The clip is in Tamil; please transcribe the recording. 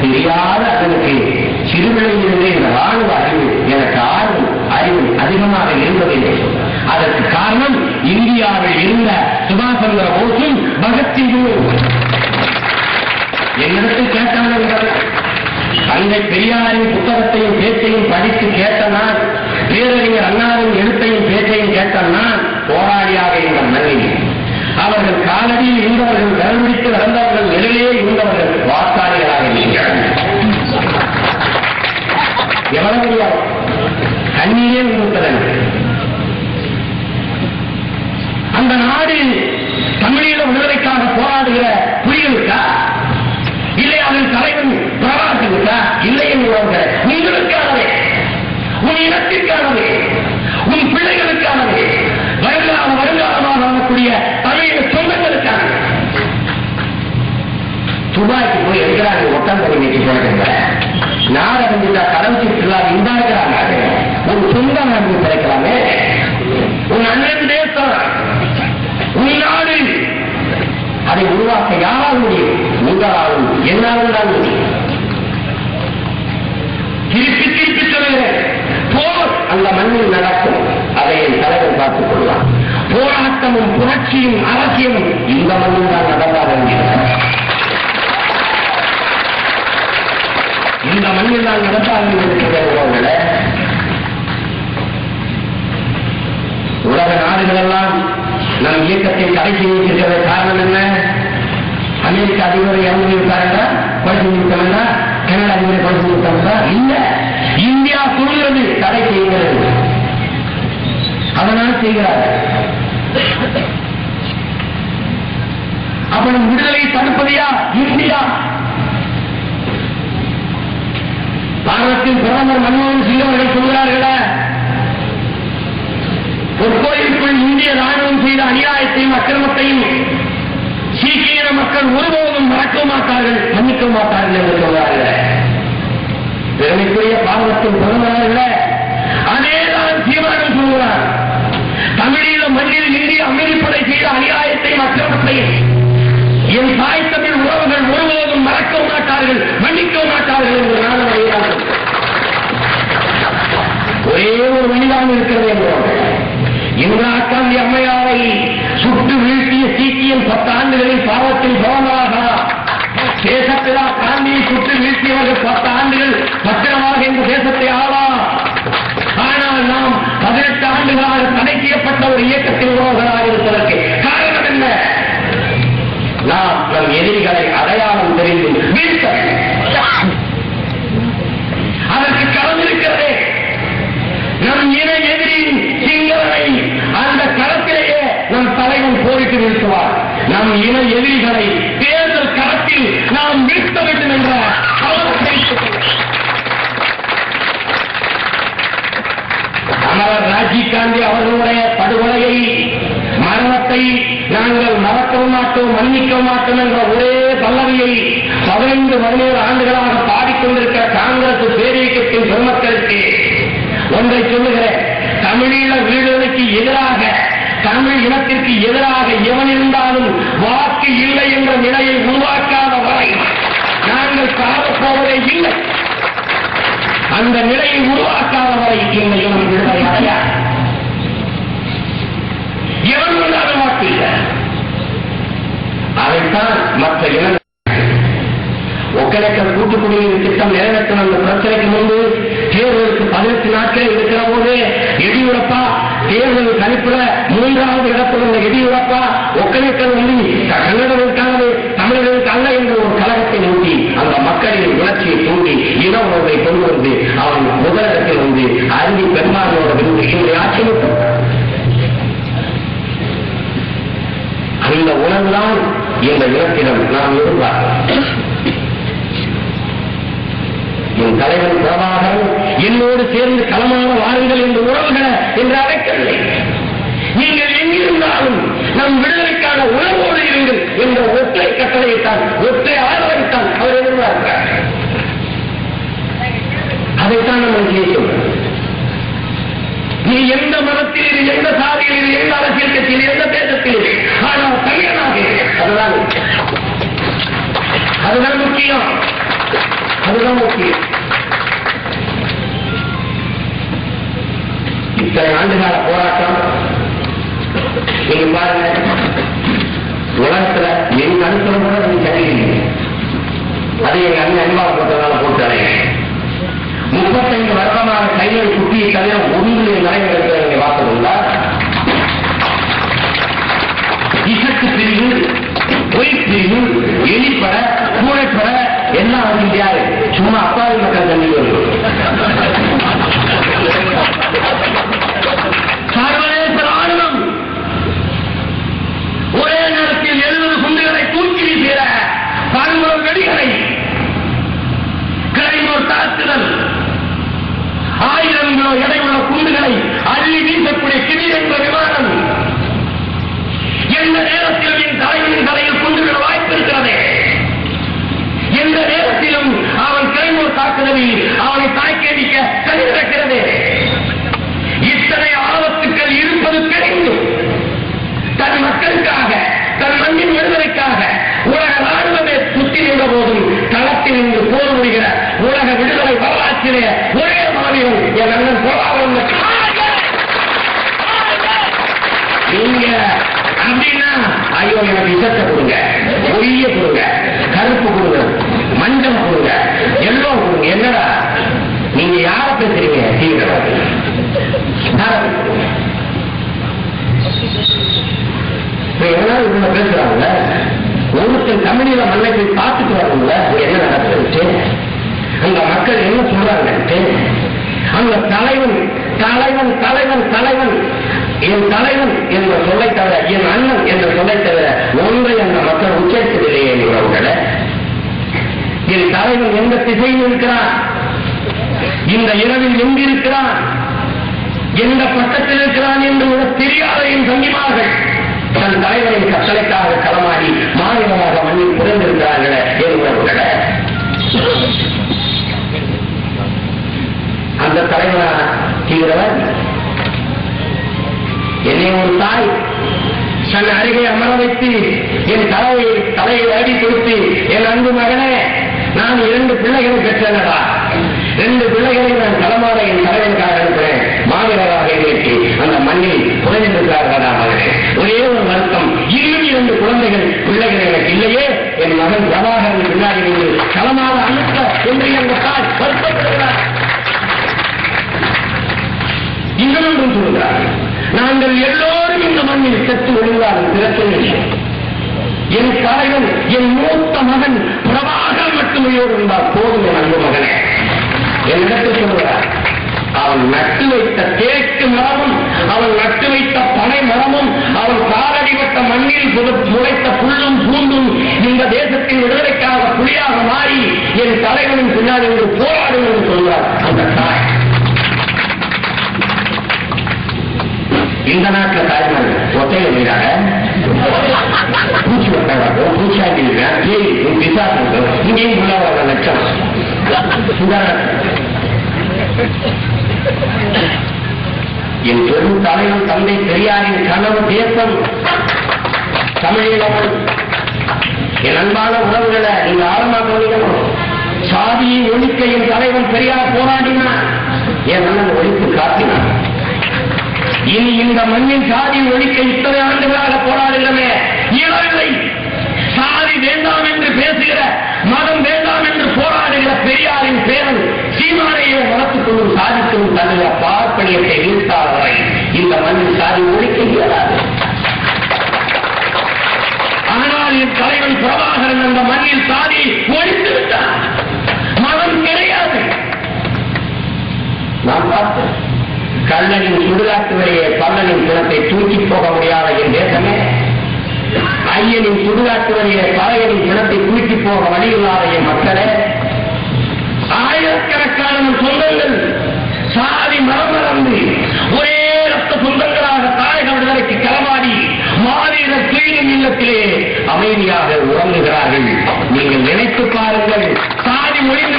தெரியாத அளவுக்கு சிறுவிளையிலிருந்தே இந்த ராணுவ அறிவு எனக்கு ஆர்வம் அறிவு அதிகமாக இருந்தது என்று சொன்னார். அதற்கு காரணம் இந்தியாவில் இருந்த சுபாஷ் சந்திர போஸும் பகத்சிங்கும் என்னிடத்தில் கேட்டார்கள் தந்தை பெரியாரின் புத்தகத்தையும் பேச்சையும் படித்து கேட்ட நான் பேரறிஞர் அண்ணாவின் எழுத்தையும் பேச்சையும் கேட்ட நான் போராளியாக இந்த மனைவி அவர்கள் காலடியில் இருந்தவர்கள் கருவிடித்து நடந்தவர்கள் நிலையிலே இருந்தவர்கள் எவ்வளவு தெரியாது தண்ணீரே விடுத்ததன் அந்த நாடு தமிழீழ விடுதலைக்காக போராடுகிற புலிகளுக்கா இல்லை அதன் தலைவன் பிரபாகருக்கா இல்லை என்று உங்களுக்கானவே உன் இனத்திற்கானவே. உன் பிள்ளைகளுக்கானவே. வருங்கால வருங்காலமாக வரக்கூடிய தமிழக சொந்தங்களுக்கானவே. துபாய்க்கு போய் எங்கிறாங்க ஒட்டந்தரை நீக்கி போயிருங்க நாடு ஒரு சொந்த கிடைக்கலாமே. உன் அண்ணன் தேசம் உன் நாடு. அதை உருவாக்க யாரால் முடியும்? உங்களாலும் என்னாலும் தான் முடியும்? திருப்பி திருப்பி சொல்லுகிறேன். போர் அந்த மண்ணில் நடக்கும். அதை என் தலைவர் பார்த்துக் கொள்ளலாம் போராட்டமும் புரட்சியும் அரசியலும் இந்த மண்ணில் தான் நடந்தால் என்கிறார். இந்த மண்ணில் தான் நடந்தால் இருக்கிறவர்களே இல்லாத நாடுகள் எல்லாம் நம் இயக்கத்தை கடைசி செய்திருக்கிற காரணம் என்ன? அமெரிக்க அதிபரை இறந்து விட்டார்களா கொலை செய்திருக்காங்களா கனடா அதிபரை கொலை செய்திருக்காங்களா இல்ல. இந்தியா சொல்கிறது தடை செய்கிறது. அதனால் செய்கிறார்கள். அவன் விடுதலை தடுப்பதையா இந்தியா பாரதத்தின் பிரதமர் மன்மோகன் சிங் அவர்கள் சொல்கிறார்களா? ஒரு இந்திய ராணுவம் செய்த அநியாயத்தையும் அக்கிரமத்தையும் சீக்கிய மக்கள் ஒருபோதும் மறக்க மாட்டார்கள் மன்னிக்க மாட்டார்கள் என்று சொல்றார்கள். பெருமைக்குரிய பாரதத்தின் பிரதமர்கள் அதேதான் சீமானம் சொல்கிறார். தமிழீழ மண்ணில் இந்திய அமைதிப்படை செய்த அநியாயத்தையும் அக்கிரமத்தையும் என் தாய் தமிழ் உறவுகள் ஒருபோதும் மறக்க மாட்டார்கள் மன்னிக்க மாட்டார்கள் என்று நான் ஒரே ஒரு வழிதான் இருக்கிறது என்றார்கள் அம்மையாரை சுட்டு வீழ்த்திய சீக்கியம் பத்தாண்டுகளில் பாவத்தில் போனார்களா தேசத்திலா காந்தியை சுட்டு வீழ்த்தியவர்கள் பத்து ஆண்டுகள் பத்திரமாக இந்த தேசத்தை ஆளா. ஆனால் நாம் பதினெட்டு ஆண்டுகளாக தடை செய்யப்பட்ட ஒரு இயக்கத்தில் உறவுகளாக இருப்பதற்கு காரணம் என்ன? நாம் நம் எதிரிகளை அடையாளம் தெரிந்து வீழ்த்த வேண்டும். நம் போரிட்டு வீழ்த்துவார் நம் இன எதிரிகளை தேர்தல் களத்தில் நாம் வீழ்த்த வேண்டும் என்ற அமரர் ராஜீவ் காந்தி அவர்களுடைய படுகொலையை மரணத்தை நாங்கள் மறக்கவும் மாட்டோம் மன்னிக்க மாட்டோம் என்ற ஒரே பல்லவியை பதினைந்து பதினேழு ஆண்டுகளாக பாடிக்கொண்டிருக்கிற காங்கிரஸ் பேரியக்கத்தின் பெருமக்களுக்கு ஒன்றை சொல்லுகிறேன். தமிழீழ விடுதலைக்கு எதிராக தமிழ் இனத்திற்கு எதிராக எவன் இருந்தாலும் வாக்கு இல்லை என்ற நிலையை உருவாக்காத வரை நாங்கள் சாதப்போவதே இல்லை. அந்த நிலையை உருவாக்காத வரை இந்த இனம் விடுதலை அடையாது எவன் வந்தாலும் வாக்கு இல்லை. அதைத்தான் மற்ற இன ஒக்கலைக்கல் கூட்டுக்குடியின் திட்டம் நிறைவேற்றும் அந்த பிரச்சனைக்கு முன்பு தேர்தலுக்கு பதினெட்டு நாட்கள் இருக்கிற போது எடியூரப்பா தேர்தல் கணிப்புல மூன்றாவது இடத்தில் உள்ள எடியூரப்பா ஒக்கலைக்கல் வந்து கன்னடர்களுக்கானது தமிழர்களுக்கு அல்ல என்ற ஒரு கழகத்தை ஊட்டி அந்த மக்களின் உணர்ச்சியை தூண்டி இன உணர்வை கொண்டு வந்து அவன் முதலிடத்தில் வந்து அருவி பெருமாளோட விருது இன்றைய ஆட்சி அந்த உணர்வுதான் இந்த இனத்திடம் நாம் எதிர்பார்க்கிறோம். என் தலைவன் பிரபாகரன் என்னோடு சேர்ந்து களமான வாருங்கள் என்று உறவுகளை என்றார். அழைக்கவில்லை நீங்கள் எங்கிருந்தாலும் நம் விடுதலைக்கான உணர்வோடு இருங்கள் என்ற ஒற்றை கட்டளையைத்தான் ஒற்றை ஆதரவைத்தான் அவர் எதிர்பார்க்கிறார் அதைத்தான் நம்ம கேட்கும் நீ எந்த மதத்தில் இரு எந்த சாதியில் இரு எந்த அரசியல் கட்சியில் எந்த தேசத்தில் இரு ஆனால் தமிழனாக அதுதான் அதுதான் முக்கியம். அதுதான் முக்கியம். இத்தனை ஆண்டுகால போராட்டம் நீங்க பாருங்க உலகத்துல என் அனுப்பம் கூட நீங்க சரியில்லை அதை எங்க அண்ணன் அன்பாக கொடுத்ததால போட்டு அடையேன் முப்பத்தைந்து வருடமாக கையில் குட்டியை தவிர ஒன்று நடைபெறுகிறது நீங்க பார்த்ததுண்டா இசத்து பிரிவு பொய் பிரிவு எலிப்பட கூடைப்பட எல்லாம் வந்து யாரு? சும்மா அப்பாவி மக்கள் தண்ணி வரும் வீசக்கூடிய என்ற விமானம் எந்த நேரத்திலும் என் தலைவனின் தலையில் குண்டுவிட வாய்ப்பு இருக்கிறது எந்த நேரத்திலும் அவன் கிளைமோர் தாக்குதலில் அவனை தாக்கேடிக்க கருதிருக்கிறது இத்தனை ஆபத்துக்கள் இருப்பது தெரிந்தும் தன் மக்களுக்காக தன் மண்ணின் விடுதலைக்காக உலக ராணுவமே சுத்தி நின்ற போதும் களத்தில் இருந்து போர் முடிகிற உலக விடுதலை வரலாற்றிலே ஒரே மாநிலம் என் அண்ணன் போராடும் நீங்க அப்படின்னா ஐயோ எனக்கு இசத்தை கொடுங்க பொய்ய கொடுங்க கருப்பு கொடுங்க மஞ்சள் கொடுங்க எல்லோ கொடுங்க. என்னடா? நீங்க யார பேசுறீங்க? தீவிரவாதி யாரை பேசுறீங்க? இப்ப எல்லாரும் இவங்க பேசுறாங்க ஒருத்தன் தமிழில மண்ணை போய் பார்த்துட்டு வரணும்ல அங்க என்ன நடக்குதுன்ட்டு அந்த மக்கள் என்ன சொல்றாங்கன்ட்டு அந்த தலைவன் தலைவன் தலைவன் தலைவன். என் தலைவன் என்ற சொல்லை தவிர என் அண்ணன் என்ற சொல்லை தவிர ஒன்றை அந்த மக்கள் உச்சரிக்கவில்லையே உறவுகளை. என் தலைவன் எந்த திசையில் இருக்கிறான்? இந்த இரவில் எங்கிருக்கிறான்? எந்த பக்கத்தில் இருக்கிறான் என்று ஒரு தெரியாத என் சங்கிமார்கள்? தன் தலைவரின் கட்டளைக்காக களமாடி மாநிலமாக மண்ணில் பிறந்திருக்கிறார்களே என் உறவுகளை. அந்த தலைவனா தீவிரவன் என்னை ஒரு தாய். தன் அருகே அமர வைத்து என் தலையை தலையை அடி கொடுத்து என் அன்பு மகனே நான் இரண்டு பிள்ளைகளை பெற்றனடா. ரெண்டு பிள்ளைகளை நான் களமாட என் தலைவனுக்காக இருக்கிறேன் மாவீரராக இருக்கு அந்த மண்ணில் புதைந்திருக்கிறார்களா? சொல்லுங்கள் என் தலைவன் என் மூத்த மகன் பிரபாகர் மட்டுமையோடு இருந்தால் போதும் என் அன்பு மகனே. என்னிடத்தில் சொல்கிறார் அவன் நட்டு வைத்த தேக்கு மரமும் அவன் நட்டு வைத்த பனை மரமும் அவன் காலடிபட்ட மண்ணில் முளைத்த புல்லும் பூண்டும் இந்த தேசத்தின் விடுதலைக்காக புலியாக மாறி என் தலைவனின் பின்னால் என்று போராடும் என்று சொல்கிறார் அந்த தாய். இந்த நாட்டில் தாய்மார்கள் ஒத்தையில் பூச்சி வட்டாங்க பூச்சாண்டி இருக்கிறான் கேள்வி பிசாசு இங்கேயும் உள்ளவர லட்சம் என் பெரும் தலைவன் தந்தை பெரியாரின் கனவு தேசம். தமிழீழம் என் அன்பான உறவுகளை நீங்க ஆழமாக கவனிக்கணும் சாதியை ஒழிக்க என் தலைவன் பெரியார் போராடினார். என் அண்ணன் ஒழித்து காட்டினார். இனி இந்த மண்ணின் சாதி ஒழிக்க இத்தனை ஆண்டுகளாக போராடுகிறமே. இயலவில்லை சாதி வேண்டாம் என்று பேசுகிற மதம் வேண்டாம் என்று போராடுகிற பெரியாரின் பேரன் சீமானையே வளர்த்துக் கொள்ளும் சாதிக்கும் தன்னுடைய பார்ப்பனியத்தை வீழ்த்தாத வரை இந்த மண்ணின் சாதி ஒழிக்க இயலாது. ஆனால் என் தலைவன் பிரபாகரன் அந்த மண்ணில் சாதி ஒழித்து விட்டார் மதம் கிடையாது. நான் பார்த்தேன். கண்ணனின் சுடுகாட்டு வழியே பல்லனின் குணத்தை தூக்கி போக முடியாத என் தேசமே. ஐயனின் சுடுகாட்டு வழியே பழையனின் குணத்தை தூக்கி போக வழியில்லாத என் மக்களே. ஆயிரக்கணக்கான சொந்தங்கள் சாதி மரம் மறந்து ஒரே ரத்த சொந்தங்களாக தாயக விடுதலைக்கு களமாடி மாநில துயிலும் இல்லத்திலே அமைதியாக உறங்குகிறார்கள். நீங்கள் நினைத்து பாருங்கள் சாதி ஒழிந்து